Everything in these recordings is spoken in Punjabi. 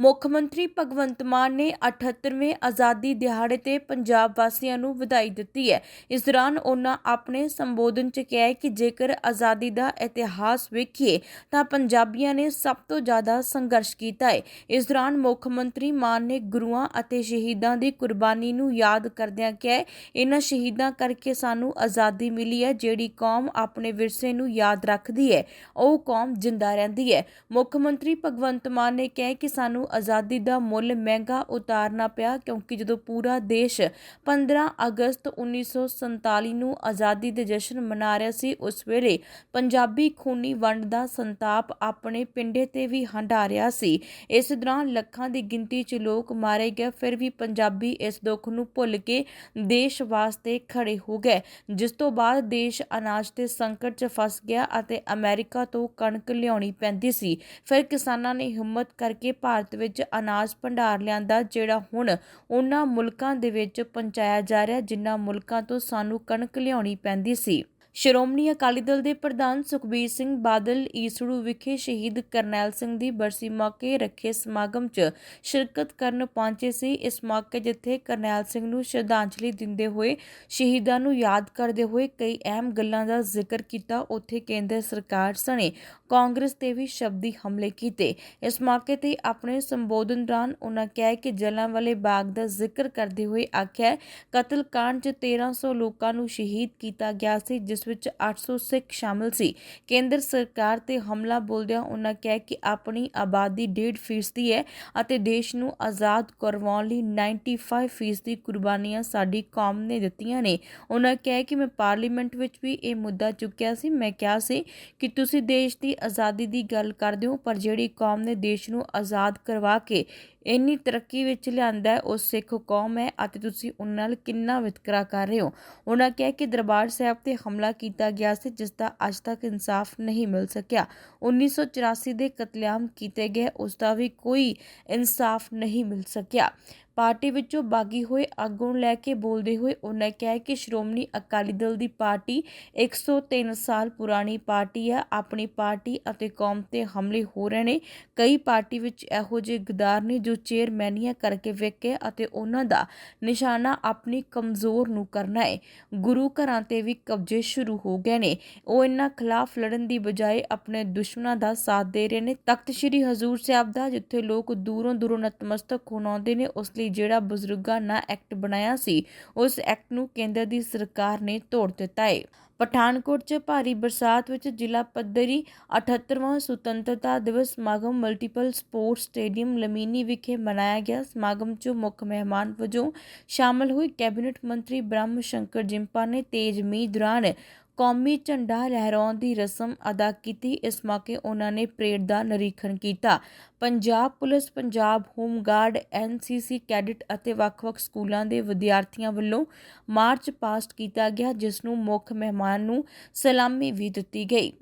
ਮੁੱਖ ਮੰਤਰੀ ਭਗਵੰਤ ਮਾਨ ਨੇ 78ਵੇਂ ਆਜ਼ਾਦੀ ਦਿਹਾੜੇ ਤੇ ਪੰਜਾਬ ਵਾਸੀਆਂ ਨੂੰ ਵਧਾਈ ਦਿੱਤੀ ਹੈ। ਇਸ ਦੌਰਾਨ ਉਹਨਾਂ ਆਪਣੇ ਸੰਬੋਧਨ 'ਚ ਕਿਹਾ ਕਿ ਜੇਕਰ ਆਜ਼ਾਦੀ ਦਾ ਇਤਿਹਾਸ ਵੇਖੀਏ, ਤਾਂ ਪੰਜਾਬੀਆਂ ਨੇ ਸਭ ਤੋਂ ਜ਼ਿਆਦਾ ਸੰਘਰਸ਼ ਕੀਤਾ ਹੈ। ਇਸ ਦੌਰਾਨ ਮੁੱਖ ਮੰਤਰੀ ਮਾਨ ਨੇ ਗੁਰੂਆਂ ਅਤੇ ਸ਼ਹੀਦਾਂ ਦੀ ਕੁਰਬਾਨੀ ਨੂੰ ਯਾਦ ਕਰਦਿਆਂ ਕਿਹਾ ਇਹਨਾਂ ਸ਼ਹੀਦਾਂ ਕਰਕੇ ਸਾਨੂੰ ਆਜ਼ਾਦੀ ਮਿਲੀ ਹੈ, ਜਿਹੜੀ ਕੌਮ ਆਪਣੇ ਵਿਰਸੇ ਨੂੰ ਯਾਦ ਰੱਖਦੀ ਹੈ। ਉਹ ਕੌਮ ਜਿੰਦਾ ਰਹਿੰਦੀ ਹੈ। ਮੁੱਖ ਮੰਤਰੀ ਭਗਵੰਤ ਮਾਨ ਨੇ ਕਿਹਾ ਕਿ ਸਾਨੂੰ ਆਜ਼ਾਦੀ ਦਾ ਮੁੱਲ ਮਹਿੰਗਾ ਉਤਾਰਨਾ ਪਿਆ ਕਿਉਂਕਿ ਜਦੋਂ ਪੂਰਾ ਦੇਸ਼ 15 ਅਗਸਤ 1947 ਨੂੰ ਆਜ਼ਾਦੀ ਦੇ ਜਸ਼ਨ ਮਨਾ ਰਿਹਾ ਸੀ, ਉਸ ਵੇਲੇ ਪੰਜਾਬੀ ਖੂਨੀ ਵੰਡ ਦਾ ਸੰਤਾਪ ਆਪਣੇ ਪਿੰਡੇ ਤੇ ਵੀ ਹੰਢਾ ਰਿਹਾ ਸੀ। ਇਸ ਦੌਰਾਨ ਲੱਖਾਂ ਦੀ ਗਿਣਤੀ 'ਚ ਲੋਕ ਮਾਰੇ ਗਏ, ਫਿਰ ਵੀ ਪੰਜਾਬੀ ਇਸ ਦੁੱਖ ਨੂੰ ਭੁੱਲ ਕੇ ਦੇਸ਼ ਵਾਸਤੇ ਖੜੇ ਹੋ ਗਏ, ਜਿਸ ਤੋਂ ਬਾਅਦ ਦੇਸ਼ ਅਨਾਜ ਦੇ ਸੰਕਟ 'ਚ ਫਸ ਗਿਆ ਅਤੇ ਅਮਰੀਕਾ ਤੋਂ ਕਣਕ ਲਿਆਉਣੀ ਪੈਂਦੀ ਸੀ। ਫਿਰ ਕਿਸਾਨਾਂ ਨੇ ਹਿੰਮਤ ਕਰਕੇ ਭਾਰਤ ਵਿੱਚ ਅਨਾਜ ਭੰਡਾਰ ਲਿਆਂਦਾ, ਜਿਹੜਾ ਹੁਣ ਉਹਨਾਂ ਮੁਲਕਾਂ ਦੇ ਵਿੱਚ ਪਹੁੰਚਾਇਆ ਜਾ ਰਿਹਾ, ਜਿਨ੍ਹਾਂ ਮੁਲਕਾਂ ਤੋਂ ਸਾਨੂੰ ਕਣਕ ਲਿਆਉਣੀ ਪੈਂਦੀ ਸੀ। ਸ਼੍ਰੋਮਣੀ ਅਕਾਲੀ ਦਲ ਦੇ ਪ੍ਰਧਾਨ ਸੁਖਬੀਰ ਸਿੰਘ ਬਾਦਲ ਈਸੜੂ ਵਿਖੇ ਸ਼ਹੀਦ ਕਰਨੈਲ ਸਿੰਘ ਦੀ ਬਰਸੀ ਮੌਕੇ ਰੱਖੇ ਸਮਾਗਮ 'ਚ ਸ਼ਿਰਕਤ ਕਰਨ ਪਹੁੰਚੇ ਸੀ। ਇਸ ਮੌਕੇ ਜਿੱਥੇ ਕਰਨੈਲ ਸਿੰਘ ਨੂੰ ਸ਼ਰਧਾਂਜਲੀ ਦਿੰਦੇ ਹੋਏ ਸ਼ਹੀਦਾਂ ਨੂੰ ਯਾਦ ਕਰਦੇ ਹੋਏ ਕਈ ਅਹਿਮ ਗੱਲਾਂ ਦਾ ਜ਼ਿਕਰ ਕੀਤਾ। ਉੱਥੇ ਕੇਂਦਰ ਸਰਕਾਰ ਸਣੇ ਕਾਂਗਰਸ ਤੇ ਵੀ ਸ਼ਬਦੀ ਹਮਲੇ ਕੀਤੇ। ਇਸ ਮੌਕੇ ਤੇ ਆਪਣੇ ਸੰਬੋਧਨ ਦੌਰਾਨ ਉਹਨਾਂ ਕਿਹਾ ਕਿ ਜਲਿਆਂਵਾਲੇ ਬਾਗ ਦਾ ਜ਼ਿਕਰ ਕਰਦੇ ਹੋਏ ਆਖਿਆ, ਕਤਲकांड 'ਚ 1300 ਲੋਕਾਂ ਨੂੰ ਸ਼ਹੀਦ ਕੀਤਾ ਗਿਆ ਸੀ, ਜਿਸ ਵਿੱਚ 800 ਸਿੱਖ ਸ਼ਾਮਲ ਸੀ। ਕੇਂਦਰ ਸਰਕਾਰ ਤੇ ਹਮਲਾ ਬੋਲਦਿਆਂ ਉਹਨਾਂ ਕਿਹਾ ਕਿ ਆਪਣੀ ਆਬਾਦੀ 1.5 ਫੀਸਦੀ ਹੈ ਅਤੇ ਦੇਸ਼ ਨੂੰ ਆਜ਼ਾਦ ਕਰਵਾਉਣ ਲਈ 95 ਫੀਸਦੀ ਕੁਰਬਾਨੀਆਂ ਸਾਡੀ ਕੌਮ ਨੇ ਦਿੱਤੀਆਂ ਨੇ। ਉਹਨਾਂ ਕਿਹਾ ਕਿ ਮੈਂ ਪਾਰਲੀਮੈਂਟ ਵਿੱਚ ਵੀ ਇਹ ਮੁੱਦਾ ਚੁੱਕਿਆ ਸੀ। ਮੈਂ ਕਿਹਾ ਸੀ ਕਿ ਤੁਸੀਂ ਦੇਸ਼ ਦੀ ਆਜ਼ਾਦੀ ਦੀ ਗੱਲ ਕਰਦੇ ਹੋ, ਪਰ ਜਿਹੜੀ ਕੌਮ ਨੇ ਦੇਸ਼ ਨੂੰ ਆਜ਼ਾਦ ਕਰਵਾ ਕੇ ਇੰਨੀ ਤਰੱਕੀ ਵਿੱਚ ਲਿਆਂਦਾ ਉਹ ਸਿੱਖ ਕੌਮ ਹੈ ਅਤੇ ਤੁਸੀਂ ਉਹਨਾਂ ਨਾਲ ਕਿੰਨਾ ਵਿਤਕਰਾ ਕਰ ਰਹੇ ਹੋ? ਉਹਨਾਂ ਕਿਹਾ ਕਿ ਦਰਬਾਰ ਸਾਹਿਬ ਤੇ ਹਮਲਾ ਕੀਤਾ ਗਿਆ ਸੀ, ਜਿਸ ਦਾ ਅੱਜ ਤੱਕ ਇਨਸਾਫ ਨਹੀਂ ਮਿਲ ਸਕਿਆ। 1984 ਦੇ ਕਤਲੇਆਮ ਕੀਤੇ ਗਏ, ਉਸ ਦਾ ਵੀ ਕੋਈ ਇਨਸਾਫ ਨਹੀਂ ਮਿਲ ਸਕਿਆ। ਪਾਰਟੀ ਵਿੱਚੋਂ ਬਾਗੀ ਹੋਏ ਆਗੂ ਨੂੰ ਲੈ ਕੇ ਬੋਲਦੇ ਹੋਏ ਉਹਨਾਂ ਕਿਹਾ ਕਿ ਸ਼੍ਰੋਮਣੀ ਅਕਾਲੀ ਦਲ ਦੀ ਪਾਰਟੀ 103 ਸਾਲ ਪੁਰਾਣੀ ਪਾਰਟੀ ਹੈ, ਆਪਣੀ ਪਾਰਟੀ ਅਤੇ ਕੌਮ ਤੇ ਹਮਲੇ ਹੋ ਰਹੇ ਨੇ। ਕਈ ਪਾਰਟੀ ਵਿੱਚ ਇਹੋ ਜਿਹੇ ਗਦਾਰ ਨੇ ਜੋ ਚੇਅਰਮੈਨੀਆਂ ਕਰਕੇ ਵੇਖੇ ਅਤੇ ਉਹਨਾਂ ਦਾ ਨਿਸ਼ਾਨਾ ਆਪਣੀ ਕਮਜ਼ੋਰ ਨੂੰ ਕਰਨਾ ਹੈ। ਗੁਰੂ ਘਰਾਂ ਤੇ ਵੀ ਕਬਜ਼ੇ ਸ਼ੁਰੂ ਹੋ ਗਏ ਨੇ। ਉਹ ਇਹਨਾਂ ਖਿਲਾਫ ਲੜਨ ਦੀ ਬਜਾਏ ਆਪਣੇ ਦੁਸ਼ਮਣਾਂ ਦਾ ਸਾਥ ਦੇ ਰਹੇ ਨੇ। ਤਖਤ ਸ੍ਰੀ ਹਜ਼ੂਰ ਸਾਹਿਬ ਦਾ, ਜਿੱਥੇ ਲੋਕ ਦੂਰੋਂ ਦੂਰੋਂ ਨਤਮਸਤਕ ਹੋਣ ਆਉਂਦੇ ਨੇ, ਉਸ ਲਈ ਜਿਹੜਾ ਬਜ਼ੁਰਗਾਂ ਐਕਟ ਬਣਾਇਆ ਸੀ, ਉਸ ਐਕਟ ਨੂੰ ਕੇਂਦਰ ਦੀ ਸਰਕਾਰ ਨੇ ਤੋੜ ਦਿੱਤਾ ਹੈ ਪਠਾਨਕੋਟ 'ਚ ਭਾਰੀ ਬਰਸਾਤ ਵਿੱਚ ਜ਼ਿਲ੍ਹਾ ਪੱਧਰੀ 78ਵਾਂ ਸੁਤੰਤਰਤਾ ਦਿਵਸ ਸਮਾਗਮ ਮਲਟੀਪਲ ਸਪੋਰਟ ਸਟੇਡੀਅਮ ਲਮੀਨੀ ਵਿਖੇ ਮਨਾਇਆ ਗਿਆ। ਸਮਾਗਮ 'ਚ ਮੁੱਖ ਮਹਿਮਾਨ ਵਜੋਂ ਸ਼ਾਮਲ ਹੋਏ ਕੈਬਨਿਟ ਮੰਤਰੀ ਬ੍ਰਹਮ ਸ਼ੰਕਰ ਜਿੰਪਾ ਨੇ ਤੇਜ਼ ਮੀਂਹ ਦੌਰਾਨ ਕੌਮੀ ਝੰਡਾ ਲਹਿਰਾਉਣ ਦੀ ਰਸਮ ਅਦਾ ਕੀਤੀ। ਇਸ ਮੌਕੇ ਉਹਨਾਂ ਨੇ ਪਰੇਡ ਦਾ ਨਿਰੀਖਣ ਕੀਤਾ। Punjab police, Punjab home guard NCC cadet ਅਤੇ ਵੱਖ-ਵੱਖ ਸਕੂਲਾਂ ਦੇ ਵਿਦਿਆਰਥੀਆਂ ਵੱਲੋਂ ਮਾਰਚ ਪਾਸਟ ਕੀਤਾ ਗਿਆ, ਜਿਸ ਨੂੰ ਮੁੱਖ ਮਹਿਮਾਨ ਨੂੰ ਸਲਾਮੀ ਵੀ ਦਿੱਤੀ ਗਈ।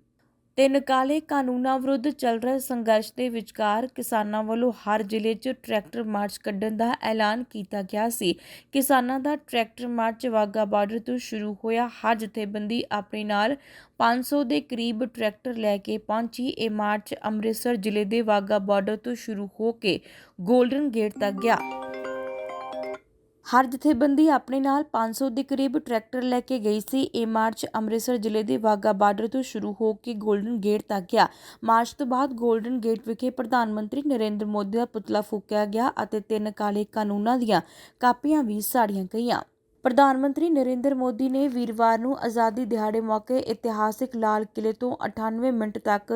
ਤਿੰਨ ਨਕਾਲੇ ਕਾਨੂੰਨਾਂ ਵਿਰੁੱਧ ਚੱਲ ਰਹੇ ਸੰਘਰਸ਼ ਦੇ ਵਿਚਕਾਰ ਕਿਸਾਨਾਂ ਵੱਲੋਂ ਹਰ ਜ਼ਿਲ੍ਹੇ 'ਚ ਟਰੈਕਟਰ ਮਾਰਚ ਕੱਢਣ ਦਾ ਐਲਾਨ ਕੀਤਾ ਗਿਆ ਸੀ। ਕਿਸਾਨਾਂ ਦਾ ਟਰੈਕਟਰ ਮਾਰਚ ਵਾਗਾ ਬਾਰਡਰ ਤੋਂ ਸ਼ੁਰੂ ਹੋਇਆ। ਹਰ ਜਥੇਬੰਦੀ ਆਪਣੇ ਨਾਲ 500 ਦੇ ਕਰੀਬ ਟਰੈਕਟਰ ਲੈ ਕੇ ਪਹੁੰਚੀ। ਇਹ ਮਾਰਚ ਅੰਮ੍ਰਿਤਸਰ ਜ਼ਿਲ੍ਹੇ ਦੇ ਵਾਗਾ ਬਾਰਡਰ ਤੋਂ ਸ਼ੁਰੂ ਹੋ ਕੇ ਗੋਲਡਨ ਗੇਟ ਤੱਕ ਗਿਆ। ਹਰ ਜਥੇਬੰਦੀ ਆਪਣੇ ਨਾਲ 500 ਦੇ ਕਰੀਬ ਟਰੈਕਟਰ ਲੈ ਕੇ ਗਈ ਸੀ। ਇਹ ਮਾਰਚ ਅੰਮ੍ਰਿਤਸਰ ਜ਼ਿਲ੍ਹੇ ਦੇ ਵਾਗਾ ਬਾਰਡਰ ਤੋਂ ਸ਼ੁਰੂ ਹੋ ਕੇ 골ਡਨ ਗੇਟ ਤੱਕ ਗਿਆ ਮਾਰਚ ਤੋਂ ਬਾਅਦ 골ਡਨ ਗੇਟ ਵਿਖੇ ਪ੍ਰਧਾਨ ਮੰਤਰੀ ਨਰਿੰਦਰ ਮੋਦੀ ਦਾ ਪੁਤਲਾ ਫੂਕਿਆ ਗਿਆ ਅਤੇ ਤਿੰਨ ਕਾਲੇ ਕਾਨੂੰਨਾਂ ਦੀਆਂ ਕਾਪੀਆਂ ਵੀ ਸਾੜੀਆਂ ਗਈਆਂ। ਪ੍ਰਧਾਨ ਮੰਤਰੀ ਨਰਿੰਦਰ ਮੋਦੀ ਨੇ ਵੀਰਵਾਰ ਨੂੰ ਆਜ਼ਾਦੀ ਦਿਹਾੜੇ ਮੌਕੇ ਇਤਿਹਾਸਿਕ ਲਾਲ ਕਿਲੇ ਤੋਂ 98 ਮਿੰਟ ਤੱਕ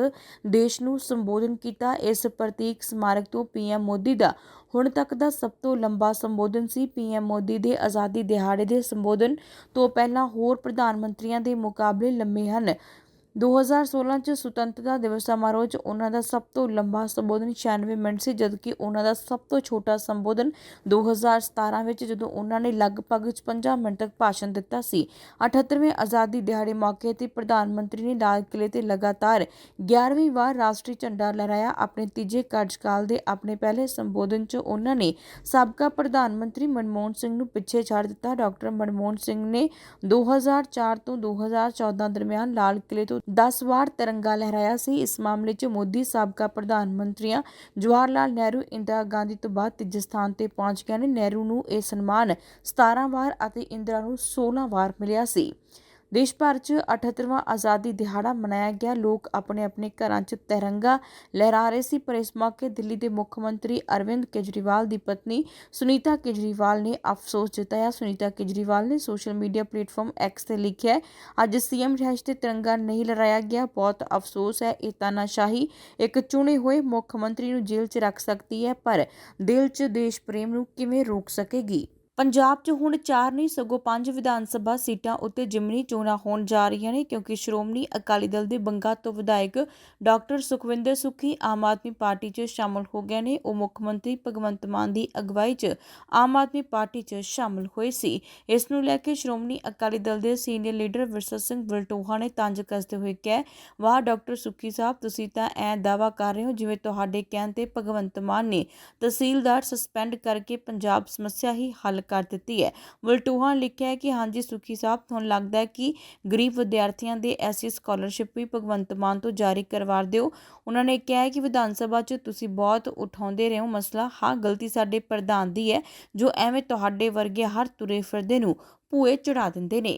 ਦੇਸ਼ ਨੂੰ ਸੰਬੋਧਨ ਕੀਤਾ। ਇਸ ਪ੍ਰਤੀਕ ਸਮਾਰਕ ਤੋਂ ਪੀਐਮ ਮੋਦੀ ਦਾ ਹੁਣ ਤੱਕ ਦਾ ਸਭ ਤੋਂ ਲੰਬਾ ਸੰਬੋਧਨ ਸੀ। ਪੀਐਮ ਮੋਦੀ ਦੇ ਆਜ਼ਾਦੀ ਦਿਹਾੜੇ ਦੇ ਸੰਬੋਧਨ ਤੋਂ ਪਹਿਲਾਂ ਹੋਰ ਪ੍ਰਧਾਨ ਮੰਤਰੀਆਂ ਦੇ ਮੁਕਾਬਲੇ ਲੰਮੇ ਹਨ। 2016 ਚ ਸੁਤੰਤਰਤਾ ਦਿਵਸ ਸਮਾਰੋਹ 'ਚ ਉਹਨਾਂ ਦਾ ਸਭ ਤੋਂ ਲੰਬਾ ਸੰਬੋਧਨ 96 ਮਿੰਟ ਸੀ, ਜਦਕਿ ਉਹਨਾਂ ਦਾ ਸਭ ਤੋਂ ਛੋਟਾ ਸੰਬੋਧਨ 2017 ਵਿੱਚ ਜਦੋਂ ਉਹਨਾਂ ਨੇ ਲਗਭਗ 55 ਮਿੰਟ ਤੱਕ ਭਾਸ਼ਣ ਦਿੱਤਾ ਸੀ। 78ਵੇਂ ਆਜ਼ਾਦੀ ਦਿਹਾੜੇ ਮੌਕੇ ਤੇ ਪ੍ਰਧਾਨ ਮੰਤਰੀ ਨੇ ਲਾਲ ਕਿਲੇ ਤੇ ਲਗਾਤਾਰ 11ਵੀਂ ਵਾਰ ਰਾਸ਼ਟਰੀ ਝੰਡਾ ਲਹਿਰਾਇਆ। ਆਪਣੇ ਤੀਜੇ ਕਾਰਜਕਾਲ ਦੇ ਆਪਣੇ ਪਹਿਲੇ ਸੰਬੋਧਨ 'ਚ ਉਹਨਾਂ ਨੇ ਸਾਬਕਾ ਪ੍ਰਧਾਨ ਮੰਤਰੀ ਮਨਮੋਹਨ ਸਿੰਘ ਨੂੰ ਪਿੱਛੇ ਛੱਡ ਦਿੱਤਾ। ਡਾਕਟਰ ਮਨਮੋਹਨ ਸਿੰਘ ਨੇ 2004 ਤੋਂ 2014 ਦਰਮਿਆਨ ਲਾਲ ਕਿਲੇ ਤੋਂ 10 ਵਾਰ ਤਿਰੰਗਾ ਲਹਿਰਾਇਆ ਸੀ। ਇਸ ਮਾਮਲੇ 'ਚ ਮੋਦੀ ਸਾਬਕਾ ਪ੍ਰਧਾਨ ਮੰਤਰੀਆਂ ਜਵਾਹਰ ਲਾਲ ਨਹਿਰੂ, ਇੰਦਰਾ ਗਾਂਧੀ ਤੋਂ ਬਾਅਦ ਤੀਜੇ ਸਥਾਨ ਤੇ ਪਹੁੰਚ ਗਏ ਨੇ। ਨਹਿਰੂ ਨੂੰ ਇਹ ਸਨਮਾਨ 17 ਵਾਰ ਅਤੇ ਇੰਦਰਾ ਨੂੰ 16 ਵਾਰ ਮਿਲਿਆ ਸੀ। ਦੇਸ਼ ਭਰ 'ਚ 78ਵਾਂ ਆਜ਼ਾਦੀ ਦਿਹਾੜਾ ਮਨਾਇਆ ਗਿਆ। ਲੋਕ ਆਪਣੇ ਆਪਣੇ ਘਰਾਂ 'ਚ ਤਿਰੰਗਾ ਲਹਿਰਾ ਰਹੇ ਸੀ ਪਰ ਇਸ ਮੌਕੇ ਦਿੱਲੀ ਦੇ ਮੁੱਖ ਮੰਤਰੀ ਅਰਵਿੰਦ ਕੇਜਰੀਵਾਲ ਦੀ ਪਤਨੀ ਸੁਨੀਤਾ ਕੇਜਰੀਵਾਲ ਨੇ ਅਫਸੋਸ ਜਤਾਇਆ। ਸੁਨੀਤਾ ਕੇਜਰੀਵਾਲ ਨੇ ਸੋਸ਼ਲ ਮੀਡੀਆ ਪਲੇਟਫਾਰਮ ਐਕਸ ਤੇ ਲਿਖਿਆ ਹੈ, ਅੱਜ ਸੀਐਮ ਰਿਹਾਇਸ਼ ਤੇ ਤਿਰੰਗਾ ਨਹੀਂ ਲਹਿਰਾਇਆ ਗਿਆ। ਬਹੁਤ ਅਫਸੋਸ ਹੈ ਇਹ ਤਾਨਾਸ਼ਾਹੀ ਇੱਕ ਚੁਣੇ ਹੋਏ ਮੁੱਖ ਮੰਤਰੀ ਨੂੰ ਜੇਲ੍ਹ 'ਚ ਰੱਖ ਸਕਦੀ ਹੈ ਪਰ ਦਿਲ 'ਚ ਦੇਸ਼ ਪ੍ਰੇਮ ਨੂੰ ਕਿਵੇਂ ਰੋਕ ਸਕੇਗੀ? ਪੰਜਾਬ 'ਚ ਹੁਣ 4 ਨਹੀਂ, ਸਗੋਂ 5 ਵਿਧਾਨ ਸਭਾ ਸੀਟਾਂ ਉੱਤੇ ਜਿਮਨੀ ਚੋਣਾਂ ਹੋਣ ਜਾ ਰਹੀਆਂ ਨੇ, ਕਿਉਂਕਿ ਸ਼੍ਰੋਮਣੀ ਅਕਾਲੀ ਦਲ ਦੇ ਬੰਗਾ ਤੋਂ ਵਿਧਾਇਕ ਡਾਕਟਰ ਸੁਖਵਿੰਦਰ ਸੁੱਖੀ ਆਮ ਆਦਮੀ ਪਾਰਟੀ 'ਚ ਸ਼ਾਮਲ ਹੋ ਗਏ ਨੇ। ਉਹ ਮੁੱਖ ਮੰਤਰੀ ਭਗਵੰਤ ਮਾਨ ਦੀ ਅਗਵਾਈ 'ਚ ਆਮ ਆਦਮੀ ਪਾਰਟੀ 'ਚ ਸ਼ਾਮਲ ਹੋਏ ਸੀ। ਇਸ ਨੂੰ ਲੈ ਕੇ ਸ਼੍ਰੋਮਣੀ ਅਕਾਲੀ ਦਲ ਦੇ ਸੀਨੀਅਰ ਲੀਡਰ ਵਿਰਸਾ ਸਿੰਘ ਵਲਟੋਹਾ ਨੇ ਤੰਜ ਕੱਸਦੇ ਹੋਏ ਕਿਹਾ, ਵਾਹ ਡਾਕਟਰ ਸੁੱਖੀ ਸਾਹਿਬ, ਤੁਸੀਂ ਤਾਂ ਐ ਦਾਵਾ ਕਰ ਰਹੇ ਹੋ ਜਿਵੇਂ ਤੁਹਾਡੇ ਕਹਿਣ ਤੇ ਭਗਵੰਤ ਮਾਨ ਨੇ ਤਹਿਸੀਲਦਾਰ ਸਸਪੈਂਡ ਕਰਕੇ ਪੰਜਾਬ ਸਮੱਸਿਆ ਹੀ ਹੱਲ ਕਰ ਦਿੱਤੀ ਹੈ। ਵਲਟੂਹਾ ਲਿਖਿਆ ਹੈ ਕਿ ਹਾਂਜੀ, ਸੁਖੀ ਸਾਹਿਬ, ਤੁਹਾਨੂੰ ਲੱਗਦਾ ਹੈ ਕਿ ਗਰੀਬ ਵਿਦਿਆਰਥੀਆਂ ਦੇ ਐਸੀ ਸਕਾਲਰਸ਼ਿਪ ਵੀ ਭਗਵੰਤ ਮਾਨ ਤੋਂ ਜਾਰੀ ਕਰਵਾ ਦਿਓ? ਉਹਨਾਂ ਨੇ ਕਿਹਾ ਹੈ ਕਿ ਵਿਧਾਨ ਸਭਾ 'ਚ ਤੁਸੀਂ ਬਹੁਤ ਉਠਾਉਂਦੇ ਰਹੇ ਹੋ। ਮਸਲਾ ਹਾਂ, ਗਲਤੀ ਸਾਡੇ ਪ੍ਰਧਾਨ ਦੀ ਹੈ, ਜੋ ਐਵੇਂ ਤੁਹਾਡੇ ਵਰਗੇ ਹਰ ਤੁਰੇ ਫਿਰਦੇ ਨੂੰ ਭੂਏ ਚੜਾ ਦਿੰਦੇ ਨੇ।